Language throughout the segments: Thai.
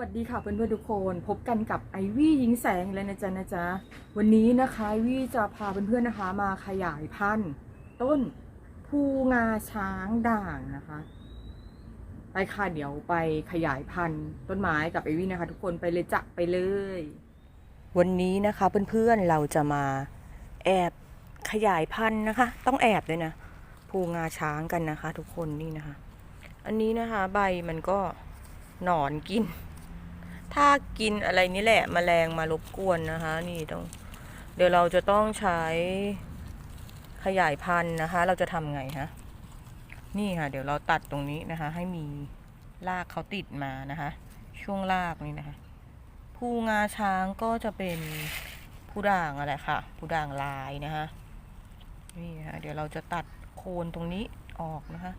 วัสดีค่ะเพื่อนๆทุกคนพบกันกับไอวี่ยิงแสงเลยนะจ๊ะนะจ๊ะวันนี้นะคะไอวี่จะพาเพื่อนๆนะคะ มาขยายพันธุ์ต้นภูงาช้างด่างนะคะไปค่ะเดี๋ยวไปขยายพันธุ์ต้นไม้กับไอวี่นะคะ ทุกคนไปเลยจะไปเลย วันนี้นะคะเพื่อนๆเราจะมาแอบขยายพันธุ์นะคะ ต้องแอบด้วยนะภูงาช้างกันนะคะ ทุกคนนี่นะคะ อันนี้นะคะ ใบมันก็หนอนกิน ถ้ากินอะไรนี่แหละมแมลงมารบกวนนะคะ นี่ต้อง เดี๋ยวเราจะต้องใช้ขยายพันธุ์นะคะ เราจะทำไงฮะนี่ค่ะ เดี๋ยวเราตัดตรงนี้นะคะ ให้มีรากเขาติดมานะคะ ช่วงรากนี่นะคะภูงาช้างก็จะเป็นผู้ด่างอะไรค่ะผู้ด่างลายนะคะนี่ค่ะเดี๋ยวเราจะตัดโคนตรงนี้ออกนะคะ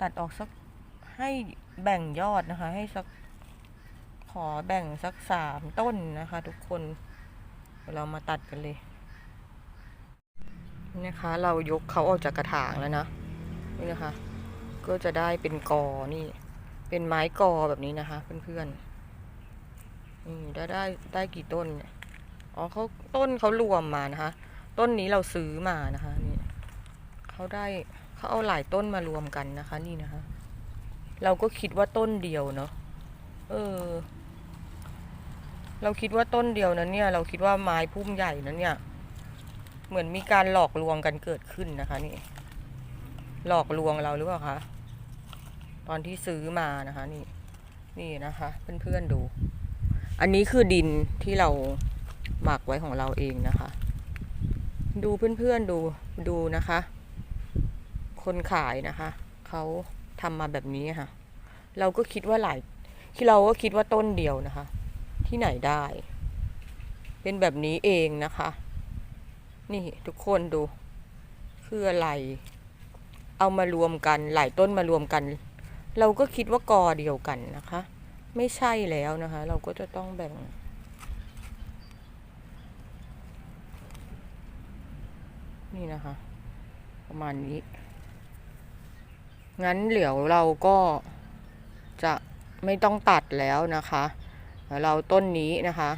ตัดออกสักให้แบ่งยอดนะคะ ให้สัก ขอแบ่งสักสามต้นนะคะ ทุกคนเรามาตัดกันเลยนะคะ เรายกเขาออกจากกระถางแล้วนะนี่นะคะ ก็จะได้เป็นกอนี่ เป็นไม้กอแบบนี้นะคะ เพื่อนๆนี่ได้ได้ได้กี่ต้นอ๋อเขาต้นเขารวมมานะคะ ต้นนี้เราซื้อมานะคะนี่เขาได้เขาเอาหลายต้นมารวมกันนะคะ นี่นะคะ เราก็คิดว่าต้นเดียวเนาะเออ เราคิดว่าต้นเดียวนั้นเนี่ย เราคิดว่าไม้พุ่มใหญ่นั้นเนี่ย เหมือนมีการหลอกลวงกันเกิดขึ้นนะคะนี่ หลอกลวงเราหรือเปล่าคะตอนที่ซื้อมานะคะนี่ นี่นะคะ เพื่อนๆดู อันนี้คือดินที่เราหมักไว้ของเราเองนะคะ ดูเพื่อนๆดูดูนะคะ คนขายนะคะเขาทำมาแบบนี้ค่ะ เราก็คิดว่าหลายที่เราก็คิดว่าต้นเดียวนะคะ ที่ไหนได้ เป็นแบบนี้เองนะคะ นี่ทุกคนดู คืออะไร เอามารวมกัน หลายต้นมารวมกัน เราก็คิดว่ากอเดียวกันนะคะ ไม่ใช่แล้วนะคะ เราก็จะต้องแบ่งนี่นะคะ ประมาณนี้ งั้นเหลียวเราก็จะไม่ต้องตัดแล้วนะคะ เราต้นนี้นะคะ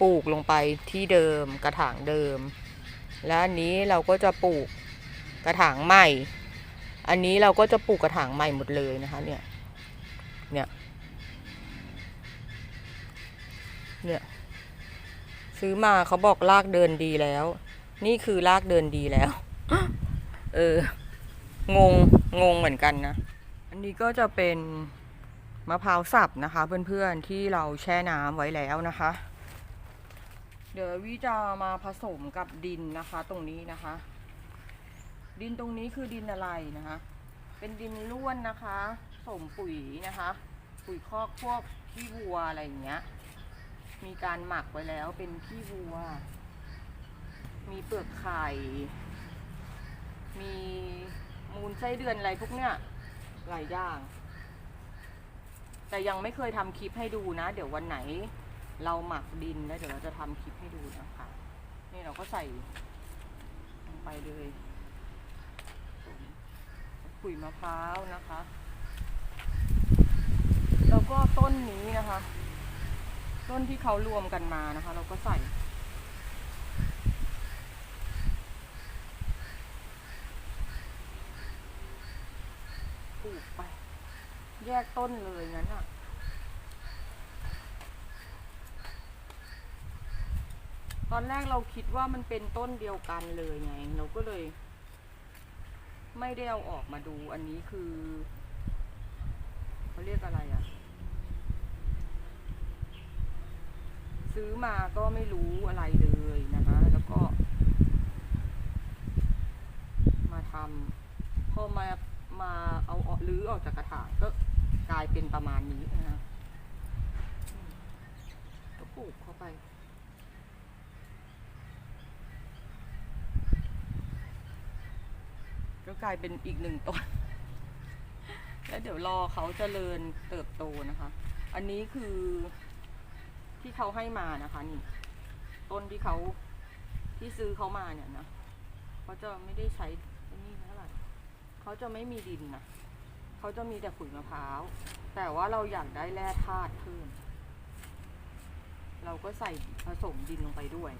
ปลูกลงไปที่เดิมกระถางเดิม และอันนี้เราก็จะปลูกกระถางใหม่ อันนี้เราก็จะปลูกกระถางใหม่หมดเลยนะคะ เนี่ย เนี่ย เนี่ย ซื้อมาเขาบอกลากเดินดีแล้ว นี่คือลากเดินดีแล้ว เออ งง งงเหมือนกันนะ อันนี้ก็จะเป็น มะพร้าวสับนะคะ เพื่อนๆที่เราแช่น้ำไว้แล้วนะคะ เดี๋ยววิจะมาผสมกับดินนะคะ ตรงนี้นะคะ ดินตรงนี้คือดินอะไรนะคะ เป็นดินล้วนนะคะผสมปุ๋ยนะคะ ปุ๋ยคอกพวกขี้วัวอะไรอย่างเงี้ย มีการหมักไว้แล้วเป็นขี้วัว มีเปลือกไข่มีมูลไส้เดือนอะไรพวกเนี้ยหลายอย่าง แต่ยังไม่เคยทำคลิปให้ดูนะ เดี๋ยววันไหนเราหมักดินแล้วเดี๋ยวเราจะทำคลิปให้ดูนะคะ นี่เราก็ใส่ลงไปเลยขุยมะพร้าวนะคะ แล้วก็ต้นนี้นะคะ ต้นที่เขารวมกันมานะคะ เราก็ใส่ปลูกไป แยกต้นเลยงั้นอะตอนแรกเราคิดว่ามันเป็นต้นเดียวกันเลยไง เราก็เลย ไม่ได้เอาออกมาดูอันนี้คือเขาเรียกอะไรอะ่ะ ซื้อมาก็ไม่รู้อะไรเลยนะคะ แล้วก็ มาทำพอมามาเอาออกรื้อออกจากกระถางก็กลาย เป็นประมาณนี้นะคะอืมก็ปลูกเข้าไป ก็กลายเป็นอีกหนึ่งต้น แล้วเดี๋ยวรอเขาเจริญเติบโตนะคะ อันนี้คือที่เขาให้มานะคะนี่ ต้นที่เขาที่ซื้อเขามาเนี่ยนะเขาจะไม่ได้ใช้นี่เท่าไหร่เขาจะไม่มีดินนะเขาจะมีแต่ขุยมะพร้าว แต่ว่าเราอยากได้แร่ธาตุเพิ่มเราก็ใส่ผสมดินลงไปด้วย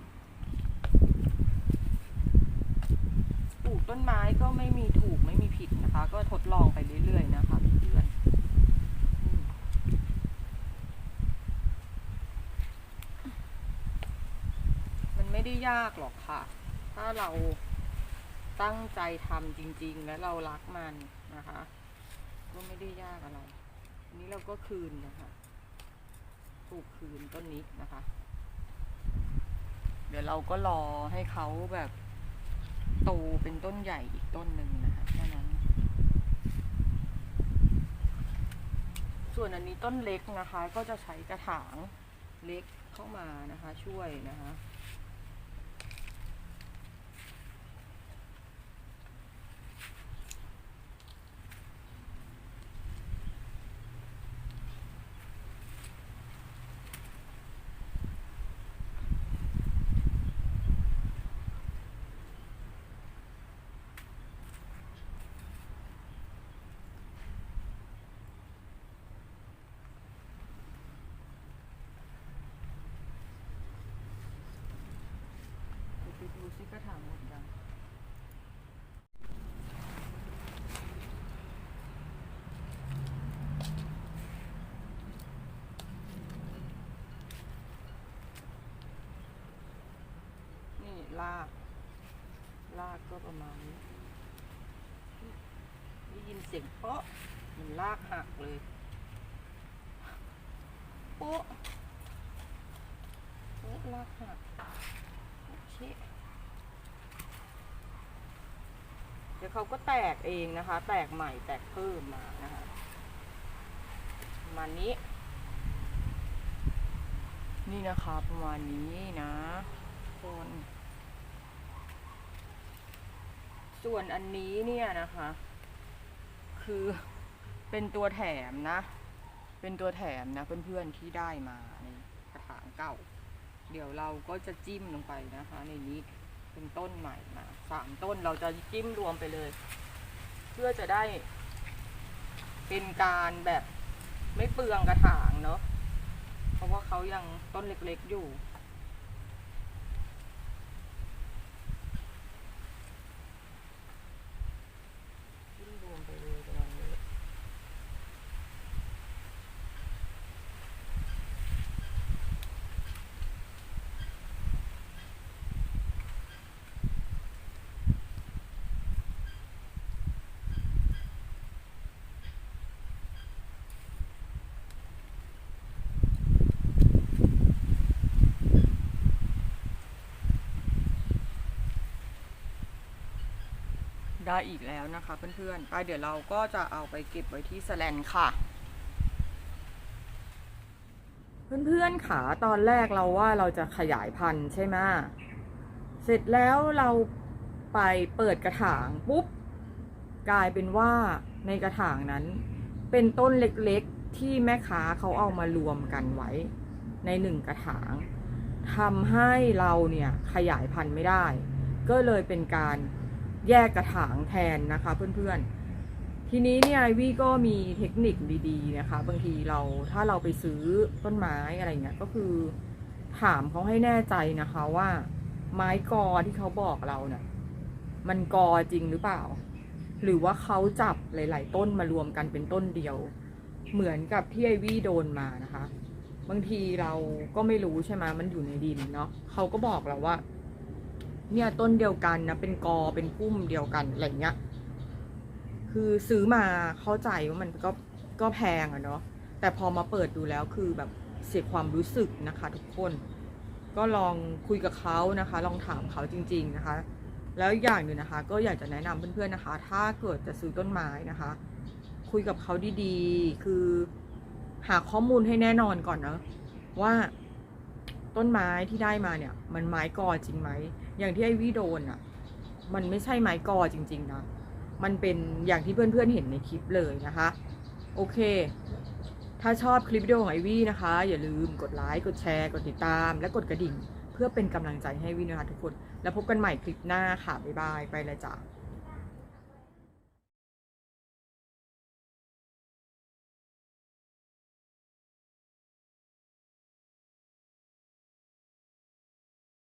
ปลูกต้นไม้ก็ไม่มีถูกไม่มีผิดนะคะ ก็ทดลองไปเรื่อยๆนะคะเพื่อนมันไม่ได้ยากหรอกค่ะ ถ้าเราตั้งใจทำจริงๆ และเรารักมันนะคะ ก็ไม่ได้ยากอะไร นนี้เราก็คืนนะคะปลูกคืนต้นนี้นะคะ เดี๋ยวเราก็รอให้เขาแบบโตเป็นต้นใหญ่อีกต้นหนึ่งนะคะแค่นั้น ส่วนอันนี้ต้นเล็กนะคะ ก็จะใช้กระถางเล็กเข้ามานะคะ ช่วยนะคะ กระถางหมดยังนี่ลาก ลากก็ประมาณนี้ ได้ยินเสียงเปาะเหมันลากหักเลย โป๊ะโป๊ะลากหัก โอเคเดี๋ยวเขาก็แตกเองนะคะ แตกใหม่แตกเพิ่มมานะคะประมาณนี้ นี่นะคะประมาณนี้นะคนส่วนอันนี้เนี่ยนะคะ คือเป็นตัวแถมนะ เป็นตัวแถมนะเพื่อนๆที่ได้มาในกระถางเก่า เดี๋ยวเราก็จะจิ้มลงไปนะคะในนี้ เป็นต้นใหม่มาสามต้นเราจะจิ้มรวมไปเลย เพื่อจะได้ เป็นการแบบไม่เปลืองกระถางเนาะเพราะว่าเขายังต้นเล็กๆอยู่ จิ้มรวมไปเลยประมาณนี้ ได้อีกแล้วนะคะเพื่อนๆไปเดี๋ยวเราก็จะเอาไปเก็บไว้ที่สแลนค่ะ เพื่อนๆขาตอนแรกเราว่าเราจะขยายพันธุ์ใช่ไหมเสร็จแล้วเราไปเปิดกระถางปุ๊บ กลายเป็นว่าในกระถางนั้น เป็นต้นเล็กๆที่แม่ค้าเขาเอามารวมกันไว้ ในหนึ่งกระถางทำให้เราเนี่ยขยายพันธุ์ไม่ได้ ก็เลยเป็นการ แยกกระถางแทนนะคะเพื่อนๆ ทีนี้เนี่ยวี่ก็มีเทคนิคดีๆนะคะ บางทีเราถ้าเราไปซื้อต้นไม้อะไรเงี้ยก็คือ ถามเขาให้แน่ใจนะคะว่า ไม้กอที่เขาบอกเราเนี่ยมันกอจริงหรือเปล่า หรือว่าเขาจับหลาย ๆ ต้นมารวมกันเป็นต้นเดียว เหมือนกับที่ไอวี่โดนมานะคะ บางทีเราก็ไม่รู้ใช่ไหมมันอยู่ในดินเนาะเขาก็บอกเราว่า เนี่ยต้นเดียวกันนะเป็นกอเป็นพุ่มเดียวกันอะไรเงี้ย คือซื้อมาเข้าใจว่ามันก็ก็แพงอะเนาะแต่พอมาเปิดดูแล้วคือแบบเสียความรู้สึกนะคะ ทุกคน ก็ลองคุยกับเขานะคะ ลองถามเขาจริง ๆนะคะ แล้วอีกอย่างหนึ่งนะคะ ก็อยากจะแนะนำเพื่อนๆนะคะ ถ้าเกิดจะซื้อต้นไม้นะคะ คุยกับเขาดีๆ คือหาข้อมูลให้แน่นอนก่อนเนาะว่า ต้นไม้ที่ได้มาเนี่ย มันไม้กอจริงไหม อย่างที่ไอวี่โดนอะ มันไม่ใช่ไม้กอจริง ๆ นะ มันเป็นอย่างที่เพื่อนๆเห็นในคลิปเลยนะคะ โอเค ถ้าชอบคลิปวิดีโอของไอวี่นะคะ อย่าลืมกดไลค์กดแชร์ กดติดตาม และกดกระดิ่ง เพื่อเป็นกำลังใจให้วี่นะคะทุกคน แล้วพบกันใหม่คลิปหน้าค่ะบ๊ายบายไปเลยจ้ะ